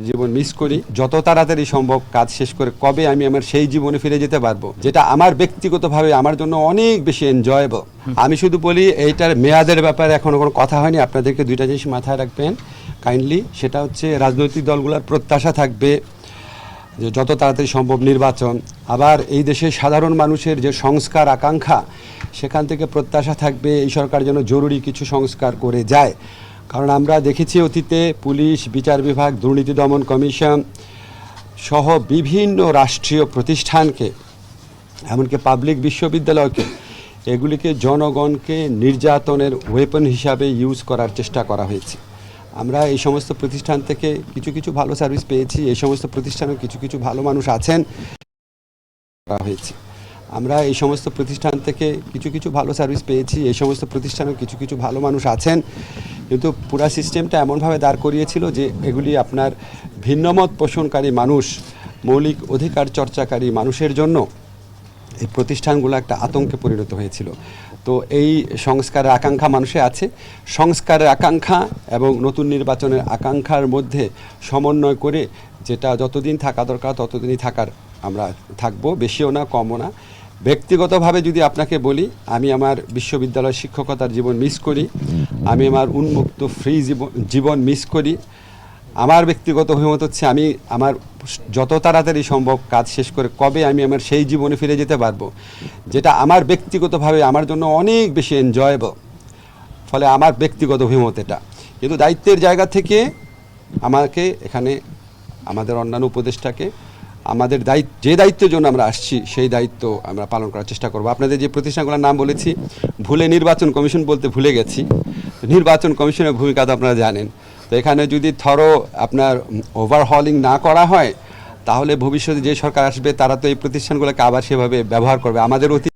জীবন miss করি। যত তাড়াতাড়ি সম্ভব কাজ শেষ করে কবে আমি আমার সেই জীবনে ফিরে যেতে পারব যেটা আমার ব্যক্তিগতভাবে আমার জন্য অনেক বেশি এনজয়েবল আমি শুধু বলি এইটার মেয়াদের ব্যাপারে এখনও কোনো কথা হয়নি আপনাদেরকে দুইটা জিনিস মাথায় রাখবেন। কাইন্ডলি সেটা হচ্ছে রাজনৈতিক দলগুলোর প্রত্যাশা থাকবে যে যত তাড়াতাড়ি সম্ভব নির্বাচন। আবার এই দেশের সাধারণ মানুষের যে সংস্কার আকাঙ্ক্ষা সেখান থেকে প্রত্যাশা থাকবে এই সরকার যেন জরুরি কিছু সংস্কার করে যায়। কারণ আমরা দেখেছি অতীতে পুলিশ, বিচার বিভাগ, দুর্নীতি দমন কমিশন সহ বিভিন্ন রাষ্ট্রীয় প্রতিষ্ঠানকে, এমনকি পাবলিক বিশ্ববিদ্যালয়কে, এগুলিকে জনগণকে নির্যাতনের ওয়েপন হিসাবে ইউজ করার চেষ্টা করা হয়েছে। আমরা এই সমস্ত প্রতিষ্ঠান থেকে কিছু কিছু ভালো সার্ভিস পেয়েছি, এই সমস্ত প্রতিষ্ঠানেও কিছু কিছু ভালো মানুষ আছেন করা হয়েছে। আমরা এই সমস্ত প্রতিষ্ঠান থেকে কিছু কিছু ভালো সার্ভিস পেয়েছি, এই সমস্ত প্রতিষ্ঠানেও কিছু কিছু ভালো মানুষ আছেন। কিন্তু পুরা সিস্টেমটা এমনভাবে দাঁড় করিয়েছিল যে এগুলি আপনার ভিন্নমত পোষণকারী মানুষ, মৌলিক অধিকার চর্চাকারী মানুষের জন্য এই প্রতিষ্ঠানগুলো একটা আতঙ্কে পরিণত হয়েছিল। তো এই সংস্কারের আকাঙ্ক্ষা মানুষে আছে। সংস্কারের আকাঙ্ক্ষা এবং নতুন নির্বাচনের আকাঙ্ক্ষার মধ্যে সমন্বয় করে যেটা যতদিন থাকা দরকার ততদিনই থাকার আমরা থাকব, বেশিও না, কমও না। ব্যক্তিগতভাবে যদি আপনাকে বলি, আমি আমার বিশ্ববিদ্যালয় শিক্ষকতার জীবন মিস করি। আমি আমার উন্মুক্ত ফ্রি জীবন মিস করি। আমার ব্যক্তিগত অভিমত হচ্ছে আমি আমার যত তাড়াতাড়ি সম্ভব কাজ শেষ করে কবে আমি আমার সেই জীবনে ফিরে যেতে পারব, যেটা আমার ব্যক্তিগতভাবে আমার জন্য অনেক বেশি এনজয়েবল ফলে আমার ব্যক্তিগত অভিমত এটা। কিন্তু দায়িত্বের জায়গা থেকে আমাকে এখানে আমাদের অন্যান্য উপদেষ্টাকে আমাদের দায়িত্ব, যে দায়িত্বের জন্য আমরা আসছি, সেই দায়িত্ব আমরা পালন করার চেষ্টা করব। আপনাদের যে প্রতিষ্ঠানগুলোর নাম বলেছি, ভুলে নির্বাচন কমিশন বলতে ভুলে গেছি। নির্বাচন কমিশনের ভূমিকা তো আপনারা জানেন। তো এখানে যদি থরো আপনার ওভারহলিং না করা হয়, তাহলে ভবিষ্যতে যে সরকার আসবে, তারা তো এই প্রতিষ্ঠানগুলোকে আবার সেভাবে ব্যবহার করবে। আমাদের অতীত